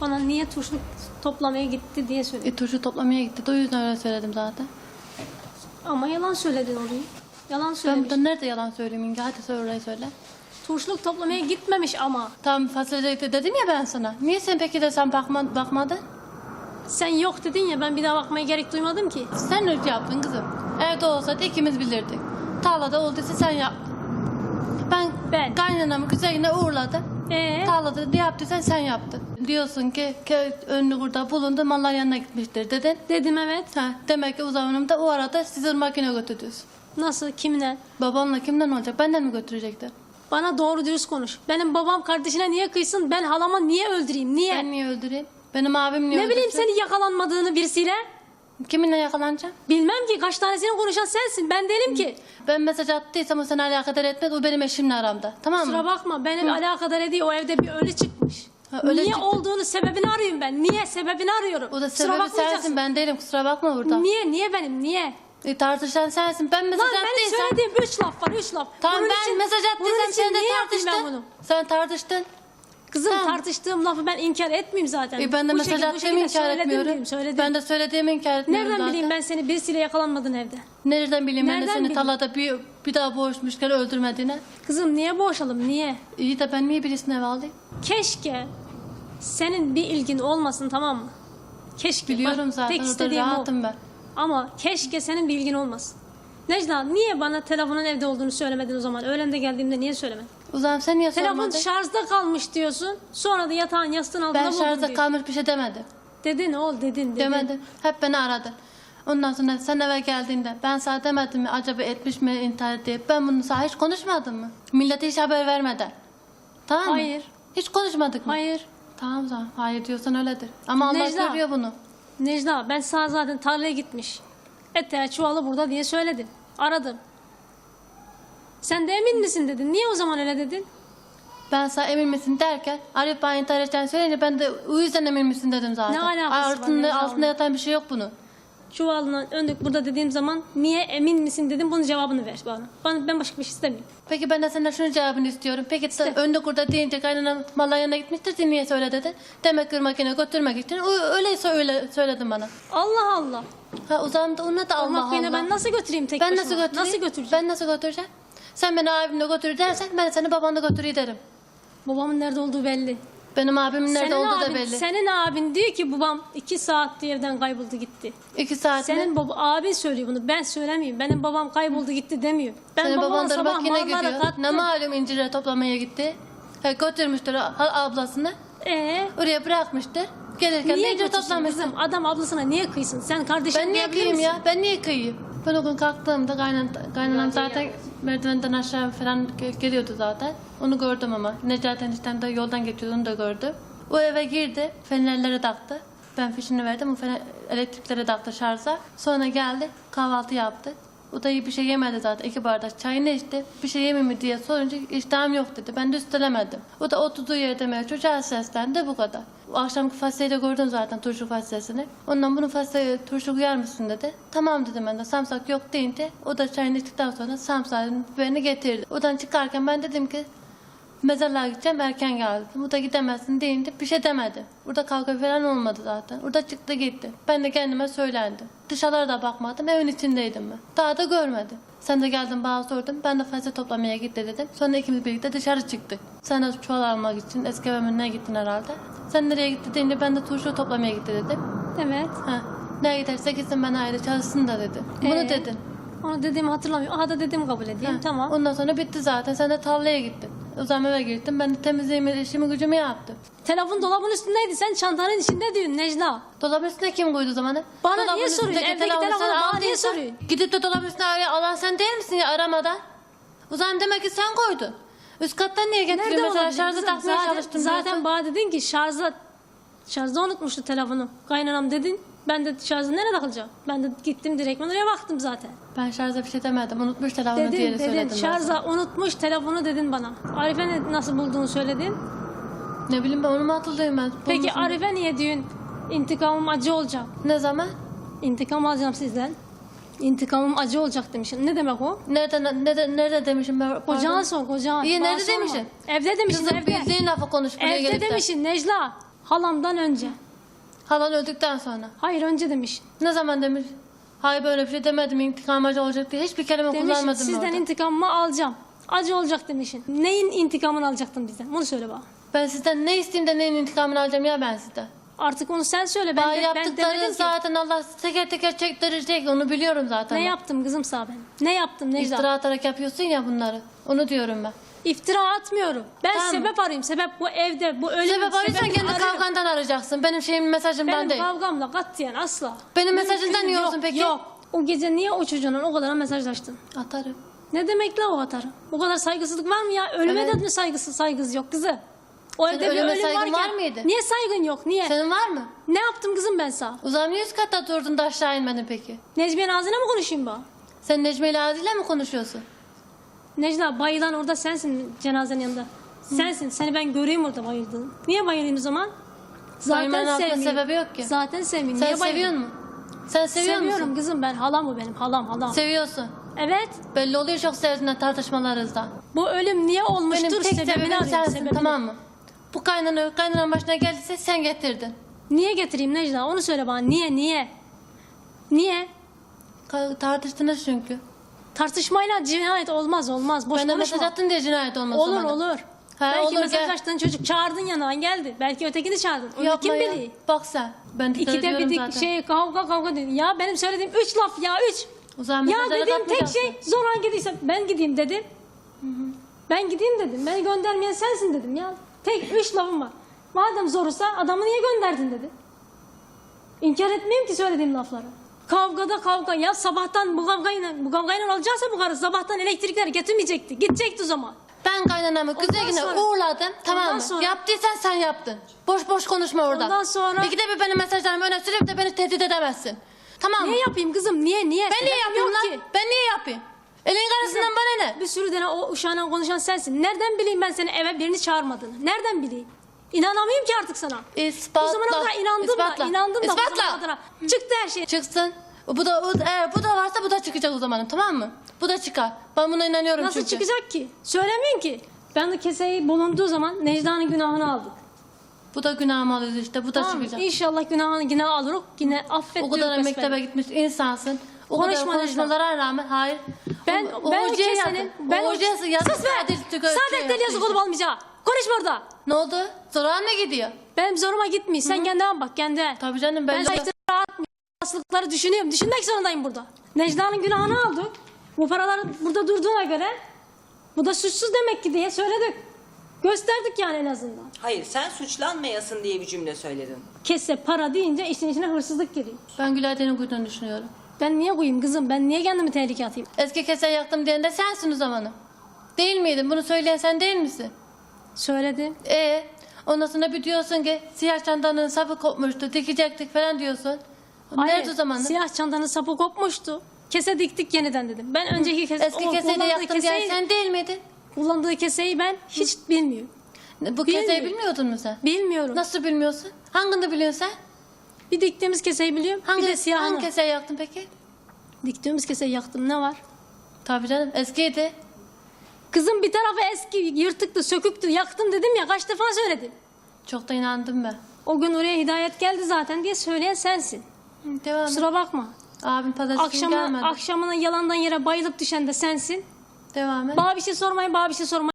Bana niye turşu toplamaya gitti diye söyledi. E, turşu toplamaya gitti. de O yüzden öyle söyledim zaten. Ama yalan söyledin orayı. Yalan Ben söylemiş. burada nerede yalan söyleyeyim İnge? Hadi söyle orayı söyle. Turşuluk toplamaya gitmemiş ama. Tam fasulye gitti dedim ya ben sana. Niye sen peki de sen bakma, bakmadın? Sen yok dedin ya ben bir daha bakmaya gerek duymadım ki. Sen öyle yaptın kızım. Evde olsaydı ikimiz bilirdik. Tarlada olduysa sen yaptın. Ben, Ben. kaynanamı güzeline uğurladım. Ee, Tarlada ne yaptıysan sen yaptın. Diyorsun ki, ki önlü burada bulundu mallar yanına gitmiştir dedin. dedim evet. Ha, demek ki Uzay Hanım da o arada sizi makine götürdünüz. Nasıl? Kimle? Babamla kimden olacak? Benden mi götürecekler? Bana doğru dürüst konuş. Benim babam kardeşine niye kıysın? Ben halama niye öldüreyim? Niye? Ben niye öldüreyim? Benim abim niye ne bileyim öldürsün? senin yakalanmadığını birisiyle. Kiminle yakalanacağım? Bilmem ki kaç tanesini konuşan sensin. Ben değilim ki. Ben mesaj attıysam o seni alakadar etmez. O benim eşimle aramda. Tamam mı? Kusura bakma benim alakadar ediyor. O evde bir ölü çıkmış. Ha, ölü niye çıktı. olduğunu sebebini arıyorum ben. Niye sebebini arıyorum. O da Kusura sebebi bakmayacaksın. sensin. Ben değilim. Kusura bakma burada. Niye? Niye benim? Niye? E, tartışan sensin. Ben mesaj Lan benim attıysam... söylediğim üç laf var. Üç laf. Tamam Bunun ben için- mesaj bunun attıysam için sen de niye ben tartıştın. bunu? Sen tartıştın. Kızım Tamam. tartıştığım lafı ben inkar etmeyeyim zaten. E, ben de Bu mesaj şekilde- bu attığımı şekilde inkar söyledim etmiyorum. diyeyim, söyledim. Ben de söylediğimi inkar etmiyorum Nereden zaten. bileyim ben seni birisiyle yakalanmadın evde? Nereden bileyim ben de Nereden seni bileyim? talada bir, bir daha boğuşmuşken öldürmediğine? Kızım niye boşalım niye? İyi de ben niye birisine ev alayım? Keşke senin bir ilgin olmasın tamam mı? Keşke. Biliyorum Bak, zaten Tek orada istediğim o. rahatım ben. Ama keşke senin bir ilgin olmasın. Necla niye bana telefonun evde olduğunu söylemedin o zaman? Öğlende geldiğimde niye söylemedin? Uzan sen niye Telefon sormadın? şarjda kalmış diyorsun. Sonra da yatağın yastığın altında Ben buldum şarjda diyor. kalmış bir şey demedim. Dedin oğul dedin dedin. Demedim. Hep beni aradın. Ondan sonra sen eve geldiğinde ben sana demedim mi acaba etmiş mi intihar diye. Ben bunu sana hiç konuşmadım mı? Millete hiç haber vermeden. Tamam mı? Hayır. Hiç konuşmadık mı? Hayır. Tamam o zaman. Hayır diyorsan öyledir. Ama Allah Necla. görüyor bunu. Necla ben sana zaten tarlaya gitmiş. Ete çuvalı burada diye söyledim. Aradım. Sen de emin misin dedin. Niye o zaman öyle dedin? Ben sana emin misin derken Arif bana edeceğini söyleyince ben de o yüzden emin misin dedim zaten. Ne alakası var altında, altında yatan bir şey yok bunun. Çuvalına öndük burada dediğim zaman niye emin misin dedim. Bunun cevabını ver bana. bana ben başka bir şey istemiyorum. Peki ben de senden şunun cevabını istiyorum. Peki İşte. önde kurda deyince kaynanam mallar yanına gitmiştir diye niye söyle dedin? Demek ki makine götürmek için. O- Öyleyse öyle söyledin bana. Allah Allah. Ha uzamda ona da Allah Allah. Allah. ben nasıl götüreyim tek Ben başıma? nasıl götüreyim? Nasıl götüreceğim? Ben nasıl götüreceğim? Sen beni abimle götür dersen ben seni babanla götüreyim derim. Babamın nerede olduğu belli. Benim abimin nerede senin olduğu abin, da belli. Senin abin diyor ki babam iki saat evden kayboldu gitti. İki saat Senin mi? baba, abin söylüyor bunu. Ben söylemiyorum. Benim babam kayboldu gitti demiyor. Ben Senin babama baban da sabah malları gidiyor. kattım. Ne malum incire toplamaya gitti. Ha, götürmüştür a- ablasını. Ee, Oraya bırakmıştır. Gelirken niye de incir götürsün toplamıştır. kızım? Adam ablasına niye kıysın? Sen kardeşin Ben niye diyebilir kıyayım misin? ya? Ben niye kıyayım? Ben o gün kalktığımda kaynan, kaynanam zaten merdivenden aşağı falan ge- geliyordu zaten. Onu gördüm ama. Necati eniştem de yoldan geçiyordu onu da gördüm. O eve girdi, fenerlere taktı. Ben fişini verdim, o fener, elektriklere taktı şarja. Sonra geldi, kahvaltı yaptı. O da iyi bir şey yemedi zaten. İki bardak çayını içti. Bir şey yemeyeyim mi diye sorunca iştahım yok dedi. Ben de üstelemedim. O da oturduğu yerde demeye çocuğa seslendi bu kadar. O akşamki fasulyeyi de gördüm zaten turşu fasulyesini. Ondan bunu fasulye turşu koyar mısın dedi. Tamam dedim ben de samsak yok deyince o da çayını içtikten sonra samsağın biberini getirdi. Odan çıkarken ben dedim ki mezarlığa gideceğim erken geldi. Bu da gidemezsin deyince bir şey demedi. Burada kavga falan olmadı zaten. Burada çıktı gitti. Ben de kendime söylendim. Dışarılara da bakmadım evin içindeydim ben. Daha da görmedim. Sen de geldin bana sordun. Ben de fazla toplamaya gitti dedim. Sonra ikimiz birlikte dışarı çıktık. Sen de çuval almak için eski evimine gittin herhalde. Sen nereye gitti deyince ben de turşu toplamaya gitti dedim. Evet. Ha, nereye giderse gitsin ben ayrı çalışsın da dedi. Bunu Ee? dedin. Onu dediğimi hatırlamıyorum. Aha da dedim kabul edeyim. Ha, Tamam. Ondan sonra bitti zaten. Sen de tarlaya gittin. O zaman eve gittim. Ben de temizliğimi, işimi gücümü yaptım. Telefon dolabın üstündeydi. Sen çantanın içinde düğün Necla. Dolabın üstüne kim koydu o zamanı? Bana Dolabın niye soruyorsun? Evdeki telefonu bana niye aldıysan, soruyorsun? Gidip de dolabın üstüne araya alan sen değil misin ya aramadan? O zaman demek ki sen koydun. Üst kattan niye getiriyorsun? Mesela olabilir şarjı kızım? takmaya zaten, çalıştım. Zaten diyorsun. bana dedin ki şarjda şarjda unutmuştu telefonu. Kaynanam dedin. Ben de şarjı nereye takılacağım? Ben de gittim direkt oraya baktım zaten. Ben şarja bir şey demedim. Unutmuş telefonu diye Dedin dedin söyledim. şarja unutmuş telefonu dedin bana. Arife nasıl bulduğunu söyledin. Ne bileyim ben onu mu hatırlıyorum ben? Peki Bulmuşum. Arife niye düğün intikamım acı olacak? Ne zaman? İntikam alacağım sizden. İntikamım acı olacak demişsin. Ne demek o? Nerede, nerede, nerede demişim ben? Kocana sor kocana. İyi, nerede sorma. demişsin? Evde demişsin Kızım evde. bildiğin lafı konuş buraya Evde demişsin Necla. Halamdan önce. Halan öldükten sonra. Hayır önce demiş. Ne zaman demiş? Hayır böyle bir şey demedim intikam acı olacak diye. Hiçbir kelime Demiş kullanmadım sizden orada. intikamımı alacağım. Acı olacak demişsin. Neyin intikamını alacaktın bizden? Bunu söyle bana. Ben sizden ne isteyeyim de neyin intikamını alacağım ya ben sizden. Artık onu sen söyle. Ben, Bana de, ben yaptıkları demedim ki. zaten Allah teker teker çektirecek onu biliyorum zaten. Ne ben. yaptım kızım sağ ben? Ne yaptım Necla? İftira atarak yapıyorsun ya bunları. Onu diyorum ben. İftira atmıyorum. Ben Tamam. sebep arıyorum. Sebep bu evde, bu ölüm. Sebep arıyorsan kendi arıyorum. kavgandan arayacaksın. Benim şeyim mesajımdan Benim değil. kavgamla katiyen asla. Benim mesajından niye yok, olsun peki? Yok. O gece niye o çocuğuna o kadar mesajlaştın? Atarım. Ne demek la o atarım? Bu kadar saygısızlık var mı ya? Ölüme Evet. de mi saygısız saygısı yok kızı? O Senin evde bir ölüme ölüm saygın varken var mıydı? niye saygın yok? Niye? Senin var mı? Ne yaptım kızım ben sana? Uzağım yüz katta durdun da aşağı inmedin peki. Necmiye'nin ağzına mı konuşayım ben? Sen Necmi ile Adil'le mi konuşuyorsun? Necla bayılan orada sensin cenazenin yanında. Sensin. Seni ben göreyim orada bayıldığını. Niye bayılayım o zaman? Bayılmanın Zaten altında sevmiyorum. sebebi yok ki. Zaten sevmiyorum. Sen Niye bayılayım? seviyor musun? Sen seviyor Seviyorum musun? kızım ben. Halam o benim. Halam halam. Seviyorsun. evet. Belli oluyor çok sevdiğinden tartışmalarınızdan. Bu ölüm niye olmuştur? Benim tek sebebini sebebim arıyorum, sensin sebebini. tamam mı? Bu kaynana, kaynanan başına geldiyse sen getirdin. Niye getireyim Necla? Onu söyle bana. Niye? Niye? Niye? Ka- tartıştınız çünkü. Tartışmayla cinayet olmaz olmaz. Boş Ben de mesaj konuşma. attın diye cinayet olmaz o Olur zaman. olur. Ha, Belki olur, mesajlaştığın çocuk çağırdın yanına geldi. Belki ötekini çağırdın. Onu Yapma kim ya. biliyor? Bak sen. Ben dikkat İkide ediyorum bir dik- zaten. şey kavga kavga dedi. Ya benim söylediğim üç laf ya üç. O zaman Ya mesajlara dediğim tek takmayacaksın. şey Zoran gidiyorsa ben gideyim dedim. Ben gideyim dedim. Beni göndermeyen sensin dedim ya. Tek üç lafım var. Madem zorsa adamı niye gönderdin dedi. İnkar etmeyeyim ki söylediğim lafları. Kavgada kavga ya sabahtan bu kavgayla bu kavgayla olacaksa bu karı sabahtan elektrikler getirmeyecekti. Gidecekti o zaman. Ben kaynanamı kız Ondan sonra- uğurladım tamam Ondan mı? sonra- Yaptıysan sen yaptın. Boş boş konuşma orada. Ondan sonra- İkide bir benim mesajlarımı öne sürüp de beni tehdit edemezsin. Tamam mı? Niye yapayım kızım? Niye niye? Ben niye Sebebim yapayım yok lan? ki. Ben niye yapayım? Elin karısından bana ne? Bir sürü tane o uşağına konuşan sensin. Nereden bileyim ben seni eve birini çağırmadığını? Nereden bileyim? İnanamıyorum ki artık sana. İspatla. Bu zamana kadar inandım İspatla. da, inandım da bu İspatla. zamana kadar. Çıktı her şey. Çıksın. Bu da o- eğer bu da varsa bu da çıkacak o zaman tamam mı? Bu da çıkar. Ben buna inanıyorum Nasıl çünkü. çıkacak ki? Söylemiyorsun ki. Ben de keseyi bulunduğu zaman Necla'nın günahını aldık. Bu da günahımı alıyor işte. Bu da Tamam mı? çıkacak. İnşallah günahını yine alırız. Yine affet. O kadar diyoruz mektebe gitmiş insansın. O Konuşma kadar konuşmalara rağmen hayır. Ben, o, ben hocaya yazın. Ben o hocaya yazın. Sus be! Şey deli yazık olup olmayacak. Konuşma orada. Ne oldu? Zoran mı gidiyor? Benim zoruma gitmiyor. Sen kendine bak kendine. Tabii canım Ben sana iftira atmıyorum. Hastalıkları düşünüyorum. Düşünmek zorundayım burada. Necla'nın günahını aldık. Bu paralar burada durduğuna göre bu da suçsuz demek ki diye söyledik. Gösterdik yani en azından. Hayır sen suçlanmayasın diye bir cümle söyledin. Kesse para deyince işin içine hırsızlık giriyor. Ben Gülay'den kuyduğunu düşünüyorum. Ben niye koyayım kızım? Ben niye kendimi tehlikeye atayım? Eski keseyi yaktım diyen de sensin o zamanı. Değil miydin? Bunu söyleyen sen değil misin? Söyledim. E ondan sonra bir diyorsun ki siyah çantanın sapı kopmuştu dikecektik falan diyorsun. Nerede o zamanı? Siyah çantanın sapı kopmuştu. Kese diktik yeniden dedim. Ben önceki kese, Eski o keseyi de kullandığı yaktım diyen keseyi- sen değil miydin? Kullandığı keseyi ben hiç bilmiyorum. Bu keseyi Bilmiyorum. bilmiyordun mu sen? Bilmiyorum. Nasıl bilmiyorsun? Hangini biliyorsun sen? Bir diktiğimiz keseyi biliyorum. Hangi, bir de siyahını. hangi keseyi yaktın peki? Diktiğimiz keseyi yaktım. Ne var? Tabii canım eskiydi. Kızım bir tarafı eski, yırtıktı, söküktü. Yaktım dedim ya. Kaç defa söyledim. Çok da inandım ben. O gün oraya hidayet geldi zaten diye söyleyen sensin. Hı, Devam. Kusura bakma. Abim pazartesi günü Akşama, gelmedi. akşamına yalandan yere bayılıp düşen de sensin. Devam et. Bana bir şey sormayın, bana bir şey sormayın.